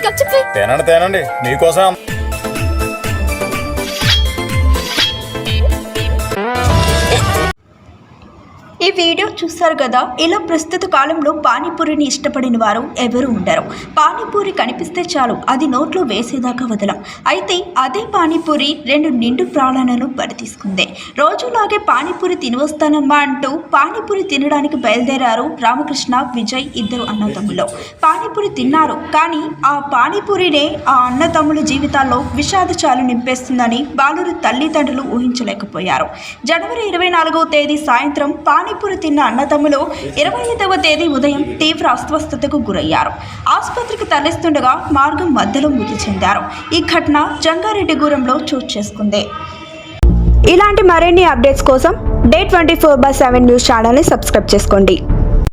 Cup చెప్పి. తినండి తినండి. మీకోసం ఈ వీడియో చూస్తారు కదా? ఇలా ప్రస్తుత కాలంలో పానీపూరిని ఇష్టపడిన వారు ఎవరు ఉండరు. పానీపూరి కనిపిస్తే చాలు అది నోట్లో వేసేదాకా వదలం. అయితే అదే పానీపూరి రెండు నిండు ప్రాణాలను బరితీసుకుంది. రోజులాగే పానీపూరి తినివస్తానమ్మా అంటూ పానీపూరి తినడానికి బయలుదేరారు రామకృష్ణ విజయ్ ఇద్దరు అన్నతమ్ములు పానీపూరి తిన్నారు కానీ ఆ పానీపూరినే ఆ అన్నతమ్ముల జీవితాల్లో విషాద చాలు నింపేస్తుందని బాలురు తల్లిదండ్రులు ఊహించలేకపోయారు. జనవరి ఇరవై నాలుగవ తేదీ సాయంత్రం పానీపూరి తిన్న అన్నదమ్ములు ఇరవై ఐదవ తేదీ ఉదయం తీవ్ర అస్వస్థతకు గురయ్యారు. ఆసుపత్రికి తరలిస్తుండగా మార్గం మధ్యలో మృతి చెందారు. ఈ ఘటన జంగారెడ్డిగూడెంలో చోటు చేసుకుంది. ఇలాంటి మరిన్ని అప్డేట్స్ కోసం Day twenty four by seven news ఛానల్ని సబ్స్క్రైబ్ చేసుకోండి.